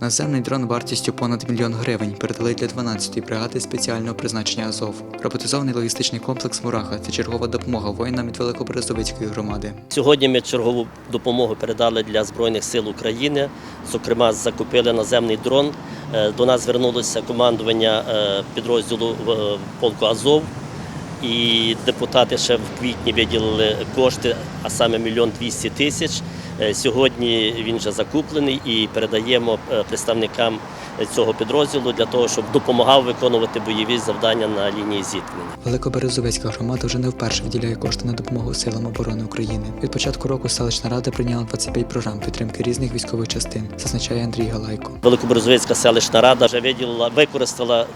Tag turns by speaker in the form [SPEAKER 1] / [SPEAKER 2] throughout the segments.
[SPEAKER 1] Наземний дрон вартістю понад мільйон гривень передали для 12-ї бригади спеціального призначення Азов. Роботизований логістичний комплекс Мураха це чергова допомога воїнам від Великоберезовицької громади.
[SPEAKER 2] Сьогодні ми чергову допомогу передали для Збройних сил України. Зокрема, закупили наземний дрон. Е, До нас звернулося командування е, підрозділу е, полку Азов. І депутати ще в квітні виділили кошти, а саме мільйон двісті тисяч. Е, Сьогодні він вже закуплений і передаємо е, представникам цього підрозділу для того, щоб допомагав виконувати бойові завдання на лінії зіткнення.
[SPEAKER 1] Великоберезовицька громада вже не вперше виділяє кошти на допомогу силам оборони України. Від початку року селищна рада прийняла 25 програм підтримки різних військових частин, зазначає Андрій Галайко.
[SPEAKER 2] Великоберезовицька селищна рада вже виділила, використала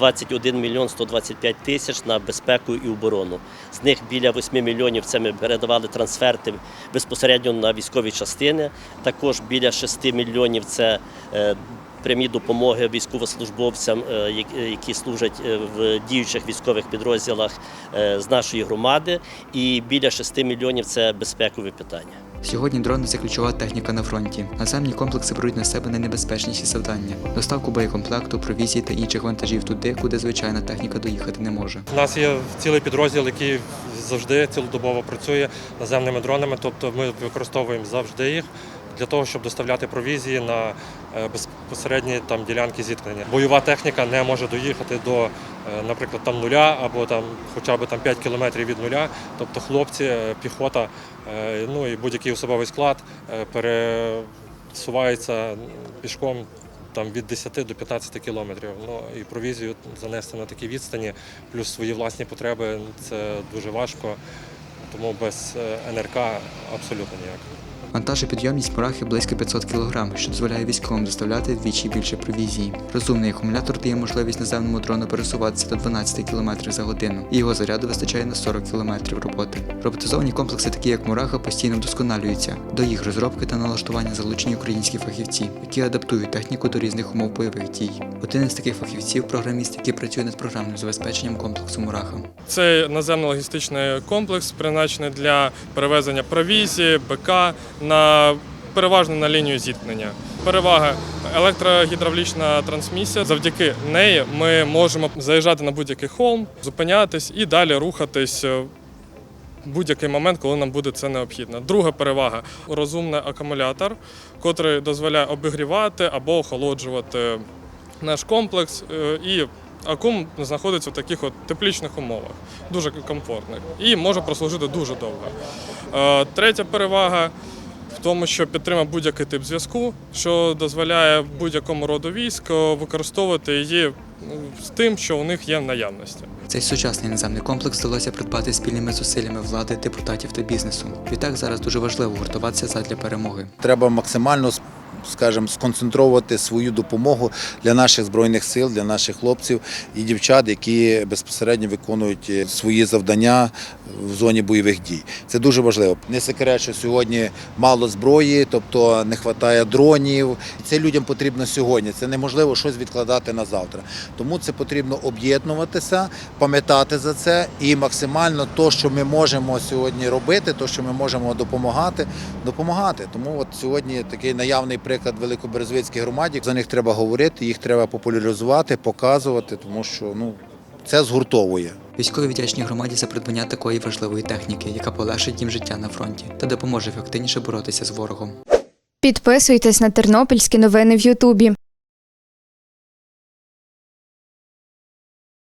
[SPEAKER 2] 21 мільйон 125 тисяч на безпеку і оборону. З них біля 8 мільйонів це ми передавали трансферти безпосередньо на військові частини. Також біля 6 мільйонів це е, прямі допомоги військовослужбовцям, е, які- служать е, в діючих військових підрозділах з нашої громади. І біля 6 мільйонів це безпекові питання.
[SPEAKER 1] Сьогодні дрони це ключова техніка на фронті. Наземні комплекси беруть на себе найнебезпечніші завдання: доставку боєкомплекту, провізії та інших вантажів туди, куди звичайна техніка доїхати не може.
[SPEAKER 3] У нас є цілий підрозділ, який завжди цілодобово працює наземними дронами, тобто ми використовуємо завжди їх для того, щоб доставляти провізії на е, безпосередні там ділянки зіткнення. Бойова техніка не може доїхати до, наприклад, там нуля або там хоча б там 5 кілометрів від нуля. Тобто хлопці, е, піхота, е, ну і будь-який особовий склад е, пересуваються пішком там від 10 до 15 кілометрів. Ну і провізію занести на такі відстані, плюс свої власні потреби це дуже важко. Тому без е, НРК абсолютно ніяк.
[SPEAKER 1] Вантажопідйомність мурахи близько 500 кг, що дозволяє військовим доставляти вдвічі більше провізії. Розумний акумулятор дає можливість наземному дрону пересуватися до 12 км за годину, і його заряду вистачає на 40 км роботи. Роботизовані комплекси, такі як Мураха, постійно вдосконалюються. До їх розробки та налаштування залучені українські фахівці, які адаптують техніку до різних умов бойових дій. Один із таких фахівців програміст, який працює над програмним забезпеченням комплексу Мураха.
[SPEAKER 4] Це наземно-логістичний комплекс, призначений для перевезення провізії, БК на переважно на лінію зіткнення. Перевага електрогідравлічна трансмісія. Завдяки неї ми можемо заїжджати на будь-який холм, зупинятись і далі рухатись. е, в Будь-який момент, коли нам буде це необхідно. Друга перевага розумний акумулятор, який дозволяє обігрівати або охолоджувати наш комплекс. е, І акум знаходиться в таких от теплічних умовах, дуже комфортних, і може прослужити дуже довго. Е, Третя перевага тому, що підтримує будь-який тип зв'язку, що дозволяє будь-якому роду військ е, використовувати її з тим, що у них є в наявності.
[SPEAKER 1] Цей сучасний наземний комплекс вдалося придбати спільними зусиллями влади, депутатів та бізнесу. Відтак зараз дуже важливо гуртуватися задля перемоги.
[SPEAKER 5] Треба максимально скажімо, сконцентрувати свою допомогу для наших збройних сил, для наших хлопців і дівчат, які безпосередньо виконують е, свої завдання в зоні бойових дій. Це дуже важливо. Не секрет, що сьогодні мало зброї, тобто не вистачає дронів. Це людям потрібно сьогодні. Це неможливо щось відкладати на завтра. Тому це потрібно об'єднуватися, пам'ятати за це і максимально то, що ми можемо сьогодні робити, то, що ми можемо допомагати, допомагати. Тому от сьогодні такий наявний приклад Великоберезвицькій громаді. За них треба говорити, їх треба популяризувати, показувати, тому що ну це згуртовує.
[SPEAKER 1] Військові вдячні громаді за придбання такої важливої техніки, яка полегшить їм життя на фронті та допоможе ефективніше боротися з ворогом.
[SPEAKER 6] Підписуйтесь на тернопільські новини в Ютубі.